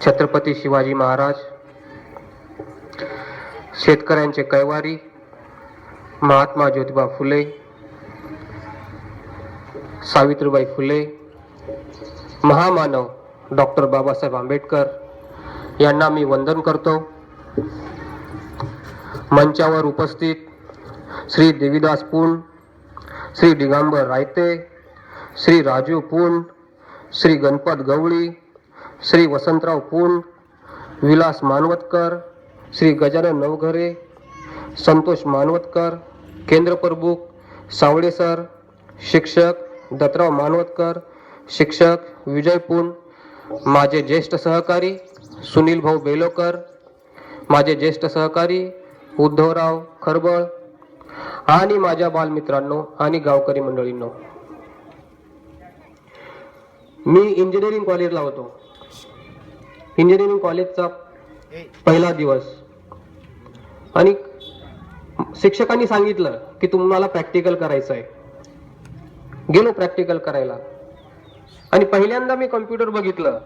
छत्रपती शिवाजी महाराज शेतकऱ्यांचे कैवारी महात्मा ज्योतिबा फुले सावित्रीबाई फुले महामानव डॉक्टर बाबासाहेब आंबेडकर यांना मी वंदन करतो. मंचावर उपस्थित श्री देवीदास पुंड श्री दिगंबर रायते श्री राजू पुंड श्री गणपत गवळी श्री वसंतराव पुंड विलास मानवतकर श्री गजानन नवघरे संतोष मानवतकर केंद्र प्रमुख सावळे सर शिक्षक दत्तराव मानवतकर शिक्षक विजय पुंड माझे ज्येष्ठ सहकारी सुनील भाऊ बेलोकर माझे ज्येष्ठ सहकारी उद्धवराव खरबळ आणि माझ्या बालमित्रांनो आणि गावकरी मंडळींनो. मी इंजिनिअरिंग कॉलेजला होतो. इंजिनिअरिंग कॉलेजचा पहिला दिवस. आणि शिक्षकांनी सांगितलं की तुम्हाला प्रॅक्टिकल करायचं आहे गेलो प्रॅक्टिकल करायला. आणि पहिल्यांदा मी कम्प्युटर बघितलं.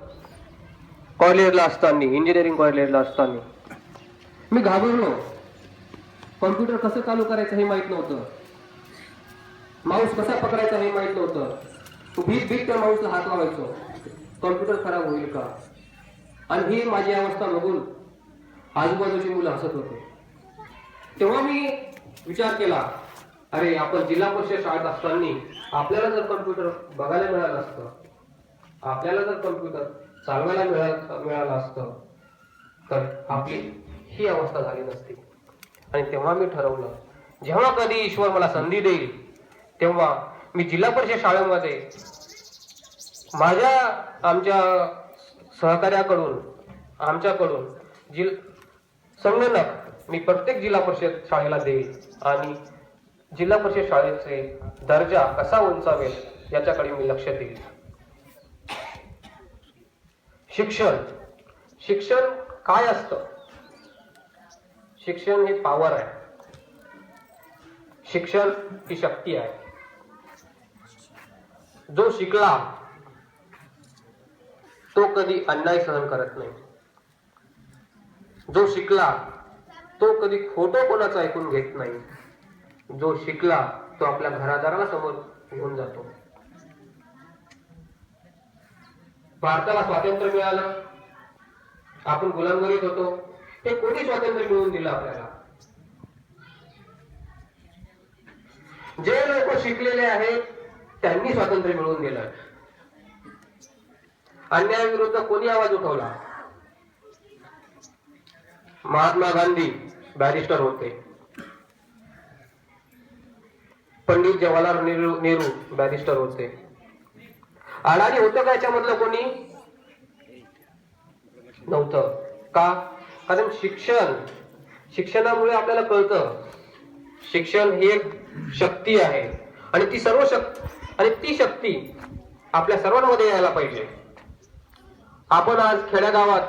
कॉलेजला असताना इंजिनिअरिंग कॉलेजला असताना. मी घाबरलो. कॉम्प्युटर कसं चालू करायचं हे माहीत नव्हतं. माऊस कसा पकडायचा हे माहीत नव्हतं. भीत भीत त्या माऊसला हात लावायचो. कॉम्प्युटर खराब होईल का? आणि ही माझी अवस्था बघून आजूबाजूची मुलं हसत होते. तेव्हा मी विचार केला अरे आपण जिल्हा परिषद शाळेत असताना आपल्याला जर कम्प्युटर बघायला मिळालं असतं आपल्याला जर कम्प्युटर चालवायला मिळालं मिळालं असतं तर आपली ही अवस्था झाली नसती. आणि तेव्हा मी ठरवलं जेव्हा कधी ईश्वर मला संधी देईल तेव्हा मी जिल्हा परिषद शाळेमध्ये माझ्या आमच्या सहकार्याकडून आमच्याकडून जिल संगणक मी प्रत्येक जिल्हा परिषद शाळेला देईल आणि जिल्हा परिषद शाळेचे दर्जा कसा उंचावेल याच्याकडे मी लक्ष देईल शिक्षण. शिक्षण काय असतं? शिक्षण हे पॉवर आहे. शिक्षण ही शक्ती आहे. जो शिकला तो कधी अन्याय सहन करत नाही. जो शिकला तो कधी खोटं कोणाचं ऐकून घेत नाही. जो शिकला तो आपल्या घरादाराला समोर घेऊन जातो. भारताला स्वातंत्र्य मिळालं. आपण गुलामगिरीत होतो. हे कोणी स्वातंत्र्य मिळवून दिलं आपल्याला? जे लोक शिकलेले आहेत त्यांनी स्वातंत्र्य मिळवून दिलं. अन्यायाविरुद्ध कोणी आवाज उठवला? महात्मा गांधी बॅरिस्टर होते. पंडित जवाहरलाल नेहरू नेहरू बॅरिस्टर होते. अडाणी होतं का याच्यामधलं कोणी? नव्हतं. का? कारण शिक्षण शिक्षणामुळे आपल्याला कळतं. शिक्षण ही एक शक्ती आहे. आणि ती सर्व शक्ती आणि ती शक्ती आपल्या सर्वांमध्ये यायला पाहिजे. आपण आज खेड्यागावात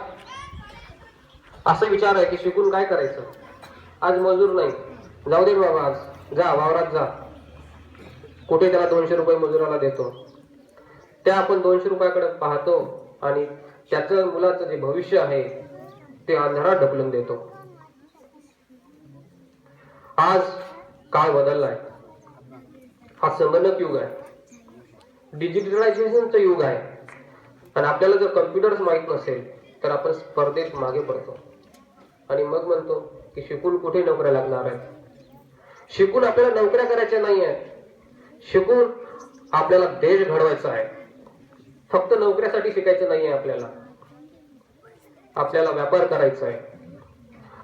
असं विचार आहे की शिकून काय करायचं? आज मजूर नाही. जाऊ दे बाबा आज. जा वावरात जा. कुठे त्याला दोनशे रुपये मजुराला देतो? त्या आपण दोनशे रुपयाकडे पाहतो आणि त्याचं मुलाचं जे भविष्य आहे ते अंधारात ढकलून देतो. आज काळ बदललाय. हा संगणक युग आहे. डिजिटलायझेशनचं युग आहे. आणि आपल्याला जर कम्प्युटर्स माहीत नसेल तर आपण स्पर्धेत मागे पडतो. आणि मग म्हणतो की शिकून कुठे नोकऱ्या लागणार आहेत? शिकून आपल्याला नोकऱ्या करायच्या नाही आहेत. शिकून आपल्याला देश घडवायचा आहे. फक्त नोकऱ्यासाठी शिकायचं नाही आहे आपल्याला. आपल्याला व्यापार करायचा आहे.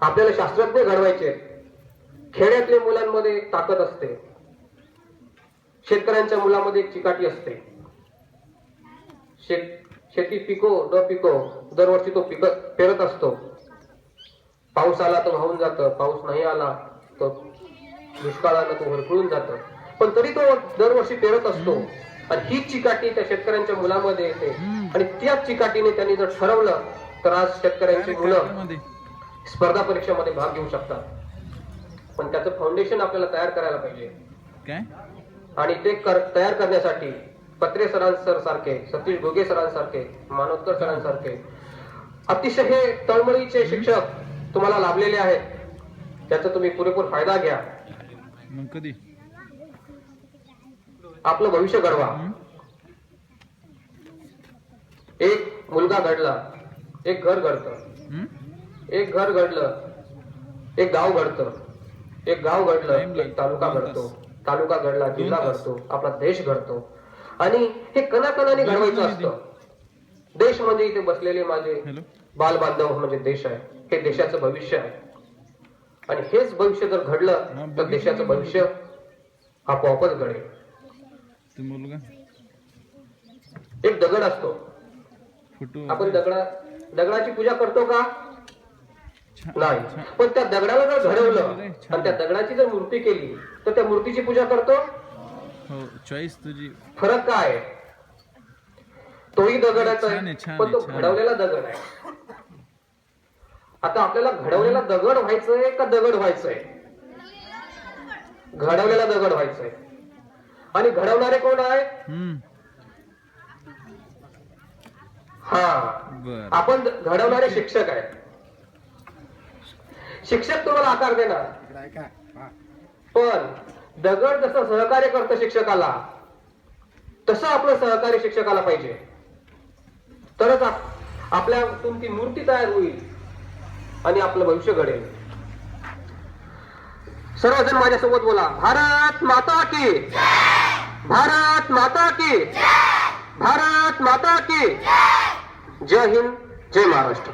आपल्याला शास्त्रज्ञ घडवायचे आहेत. खेड्यातल्या मुलांमध्ये ताकद असते. शेतकऱ्यांच्या मुलामध्ये चिकाटी असते. शेत शेती पिको न पिको दरवर्षी तो पिकत पेरत असतो. पाऊस आला तर वाहून जातं पाऊस नाही आला तर दुष्काळानं तो भरकळून जातं. पण तरी तो दरवर्षी पेरत असतो. आणि ही चिकाटी त्या शेतकऱ्यांच्या मुलामध्ये येते. आणि त्याच चिकाटीने त्यांनी जर ठरवलं तर आज शेतकऱ्यांची मुलं स्पर्धा परीक्षेमध्ये भाग घेऊ शकतात. पण त्याचं फाउंडेशन आपल्याला तयार करायला पाहिजे. आणि ते कर, तयार करण्यासाठी पत्रे सरांसर सारखे सतीश घोगे सरांसारखे मानोत्तर सरांसारखे अतिशय हे तळमळीचे शिक्षक तुम्हाला लाभलेले आहेत त्याचा तुम्ही पुरेपूर फायदा घ्या कधी आपलं भविष्य घडवा? एक मुलगा घडला एक घर घडतं? एक घर घडलं एक गाव घडतं एक गाव घडलं. एक तालुका घडतो. तालुका घडला जिल्हा. घडतो आपला देश घडतो आणि हे कणाकणाने घडवायचं मिनिटे. असतं. देश. म्हणजे इथे बसलेले माझे हॅलो. बाल बांधव म्हणजे देश आहे. हे देशाचं भविष्य आहे. आणि हेच भविष्य जर घडलं तर देशाचं. भविष्य आपोआपच घडेल. एक दगड असतो. आपण दगडा दगडाची पूजा करतो का? नाही. पण त्या दगडाला जर घडवलं. आणि त्या दगडाची जर मूर्ती केली तर त्या मूर्तीची पूजा करतो? हो चॉईस तुझी. फरक काय आहे? तोही दगडाचा आहे, आहे पण तो आहे. घडवलेला दगड आहे. आता आपल्याला घडवलेला दगड व्हायचंय का दगड व्हायचंय? घडवलेला दगड व्हायचंय. आणि घडवणारे कोण आहे हम्म. हा. आपण घडवणारे शिक्षक आहेत. शिक्षक तुम्हाला आकार देणार. पण दगड जसं सहकार्य करतं शिक्षकाला तसं आपलं सहकार्य शिक्षकाला पाहिजे. तरच आपल्यातून ती मूर्ती तयार होईल आणि आपलं भविष्य घडेल. सर्वजण माझ्यासोबत बोला भारत माता की भारत माता की भारत माता की. जय हिंद जय महाराष्ट्र.